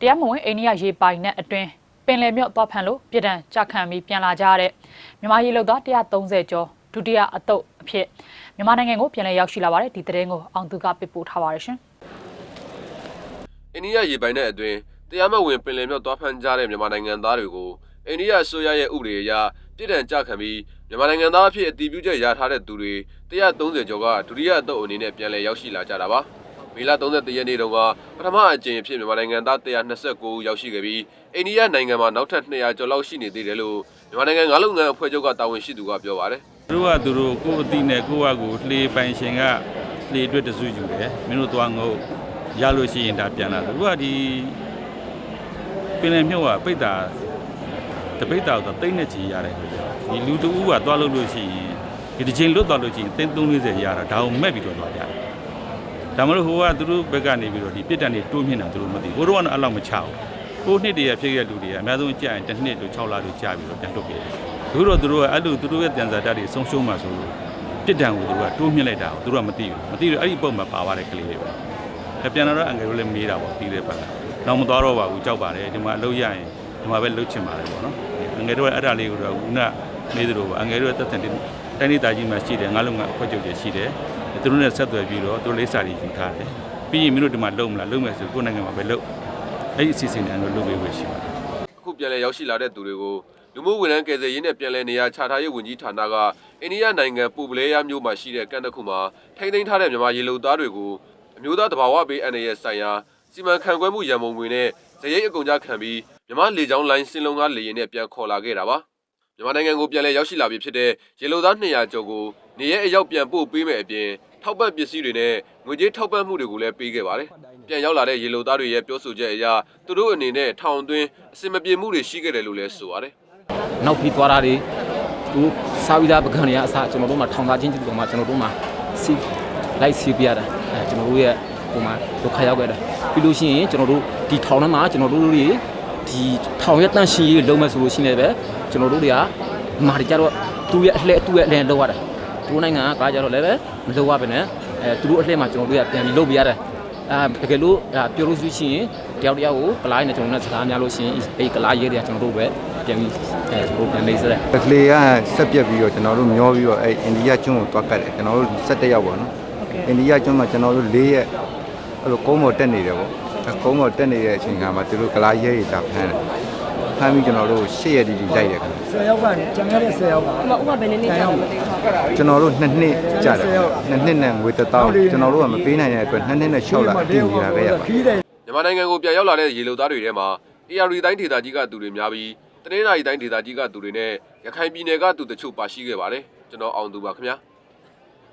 တရားမဝင်အိန္ဒိယရေပိုင်နဲ့အတွင်းပင်လယ်မြော့သွားဖန်လို့ပြည်တံကြခံပြီးပြန်လာကြရတဲ့မြန်မာရေလုံသား130ကျော်ဒုတိယအတုပ်အဖြစ်မြန်မာနိုင်ငံကိုပြန်လည်ရောက်ရှိလာပါတယ်ဒီသတင်းကိုအောင်သူကပြပို့ထားပါတယ်ရှင်အိန္ဒိယရေပိုင်တဲ့အတွင်းတရားမဝင်ပင်လယ်မြောက်သွားဖမ်းကြတဲ့မြန်မာနိုင်ငံသားတွေကိုအိန္ဒိယအစိုးရရဲ့ဥပဒေအရပြည်ထန်ကြခံပြီးမြန်မာနိုင်ငံသားအဖြစ်အတည်ပြုချက်ရထားတဲ့သူတွေ130ကျော်ကဒုတိယအသုတ်အနေနဲ့ပြန်လည်ရောက်ရှိလာကြတာပါ မေလ31ရက်နေ့တုန်းကပထမအကြိမ်အဖြစ်မြန်မာနိုင်ငံသား129ဦးရောက်ရှိခဲ့ပြီးအိန္ဒိယနိုင်ငံမှာနောက်ထပ်200ကျော်လောက်ရှိနေသေးတယ်လို့မြန်မာနိုင်ငံငါးလုပ်ငန်းအဖွဲ့ချုပ်ကတာဝန်ရှိသူကပြောပါတယ်သူတို့ကသူတို့ကိုယ်အတိနဲ့ကိုယ့်ဟာကိုယ်လှေပိုင်ရှင်ကလှေအတွက်တစုယူတယ်မင်းတို့သွားငုတ်ရလို့ရှိရင်ဒါပြန်လာသူတို့ကဒီပင်လယ်မြုပ်ကပိတ်တာတပိတ်တာတော့တိတ်နဲ့ချီရတယ်ဒီလူတူကသွားလို့လို့ရှိရင်ဒီတစ်ချိန်လွတ်သွားလို့ရှိရင်တင်း340ရတာဒါကိုမဲ့ပြီးတော့သွားကြတယ် ဒါမှမဟုတ်ဟိုကသူတို့ဘက်ကနေပြီးတော့ဒီပြစ်ဒဏ်တွေတိုးမြင့်တာသူတို့မသိဘူးဟိုတော့ကတော့အဲ့လောက်မချဘူးကိုနှစ်တည်းရဖြစ်ခဲ့တဲ့လူတွေကအများဆုံးကြာရင်တစ်နှစ်လို့6လလို့ကြာပြီးတော့ပြန်လွတ်ခဲ့တယ်သူတို့သူတို့ကအဲ့လိုသူတို့ရဲ့တန်စာတတ်တွေဆုံးရှုံးမှဆိုလို့ပြစ်ဒဏ်ကိုသူတို့ကတိုးမြင့်လိုက်တာကိုသူတို့ကမသိဘူးမသိတော့အဲ့ဒီပုံမှာပါသွားတဲ့ကလေးတွေပဲအဲပြန်လာတော့အန်ကယ်တို့လည်းမေးတာပေါ့ပြီးတဲ့ပတ်ကနောက်မသွားတော့ပါဘူးကြောက်ပါတယ်ဒီမှာအလုပ်ရရင်ဒီမှာပဲလုပ်ချင်ပါတယ်ပေါ့နော်အန်ကယ်တို့ကအဲ့ဒါလေးကိုတော့ခုနမေးသလိုပါအန်ကယ်တို့ရဲ့တက်တဲ့တိုင်းဒေသကြီးမှာရှိတယ်ငါးလုံးကအဖွဲ့ချုပ်တွေရှိတယ် သူတို့နဲ့ဆက်သွယ်ပြီးတော့သူတို့လေးစာတွေယူထားတယ်ပြီးရင်မင်းတို့ဒီမှာလုံမလားလုံမယ်ဆိုကိုယ်နိုင်ငံမှာပဲလုံအဲ့ဒီအစီအစဉ်တွေအန်ကယ်လုပ်ပေးဖို့ရှိပါတယ်အခုပြန်လည်ရောက်ရှိလာတဲ့သူတွေကိုလူမှုဝန်ထမ်းကယ်ဆယ်ရေးနဲ့ပြန်လည်နေရာချထားရေးဝန်ကြီးဌာနကအိန္ဒိယနိုင်ငံပူပလဲယာမြို့မှာရှိတဲ့ကန်တစ်ခုမှာထိန်းသိမ်းထားတဲ့မြန်မာရေလုံသားတွေကိုအမျိုးသားတဘာဝဘေးအန္တရာယ်ဆိုင်ရာစီမံခန့်ခွဲမှုရန်ပုံငွေနဲ့ဇရိတ်အကုန်ကြခံပြီးမြန်မာလေကြောင်းလိုင်းစင်လုံးကားလေယာဉ်နဲ့ပြန်ခေါ်လာခဲ့တာပါမြန်မာနိုင်ငံကိုပြန်လည်ရောက်ရှိလာပြီဖြစ်တဲ့ရေလုံသား200ကျော်ကိုနေရဲအရောက်ပြန်ပို့ပေးမယ်အပြင် ထောက်ပံ့ပစ္စည်းတွေနဲ့ငွေကြေးထောက်ပံ့မှုတွေကိုလည်းပေးခဲ့ပါတယ်ပြန်ရောက်လာတဲ့ရေလိုသားတွေရဲ့ပြောဆိုချက်အရသူတို့အနေနဲ့ထောင်သွင်းအစင်မပြေမှုတွေရှိခဲ့တယ်လို့လည်းဆိုပါတယ်နောက်ပြီးသွားတာတွေသူစာဝိသားပကံတွေကအစားကျွန်တော်တို့မှာထောင်သားချင်းတူတော်မှာကျွန်တော်တို့မှာစီလိုက်စီပြရတာအဲကျွန်တော်တို့ရဲ့ဟိုမှာဒုက္ခရောက်ခဲ့တာပြီးလို့ရှိရင်ကျွန်တော်တို့ဒီထောင်ထဲမှာကျွန်တော်တို့တွေဒီထောင်ရဲ့တန့်ရှင်းရေးလုံးမဲ့ဆိုလို့ရှိနေပဲကျွန်တော်တို့တွေကမာတွေကြတော့သူ့ရဲ့အလှဲ့သူ့ရဲ့အလှဲ့လောက်ရတာသူ တို့နိုင်ငံကကားကြတော့လည်းပဲမလောက်ရပါနဲ့အဲသူတို့အလှဲ့မှာကျွန်တော်တို့ကပြန်ပြီးလုပ်ပြရတယ်အဲတကယ်လို့အဲပြောလို့ရှိရင်တယောက်တယောက်ကိုကလားနဲ့ကျွန်တော်တို့စကားများလို့ရှိရင်အဲ့ကလားရေးတွေကကျွန်တော်တို့ပဲပြန်ပြီးအဲကျွန်တော်တို့ပြန်နေစတဲ့ကလေးကဆက်ပြက်ပြီးတော့ကျွန်တော်တို့မျောပြီးတော့အဲအိန္ဒိယကျွန်းကိုတွားကတ်တယ်ကျွန်တော်တို့17ရောက်ပါတော့အိန္ဒိယကျွန်းမှာကျွန်တော်တို့၄ရက်အဲ့လိုကုန်းပေါ်တက်နေတယ်ပေါ့အဲကုန်းပေါ်တက်နေတဲ့အချိန်ခါမှာသူတို့ကလားရဲရတာဖမ်းတယ် ဖမ်းပြီးကျွန်တော်တို့၈ရက်ဒီဒီလိုက်တယ်ခင်ဗျ10ယောက်ကကျန်ခဲ့တဲ့10ယောက်ကဥပမာဘယ်နည်းနည်းကြာမသိဘူးကျွန်တော်တို့နှစ်နှစ်ကြာတယ်နှစ်နှစ်နဲ့ငွေတစ်သောင်းကျွန်တော်တို့ကမပေးနိုင်တဲ့အတွက်နှစ်နှစ်နဲ့6လအပြင်နေတာခဲ့ရပါ ခီးတယ် မြန်မာနိုင်ငံကိုပြန်ရောက်လာတဲ့ရေလိုသားတွေထဲမှာ AR တိုင်းဒေသကြီးကသူတွေများပြီးတနင်္လာရီတိုင်းဒေသကြီးကသူတွေနဲ့ရခိုင်ပြည်နယ်ကသူတချို့ပါရှိခဲ့ပါတယ်ကျွန်တော်အောင်သူပါခင်ဗျာ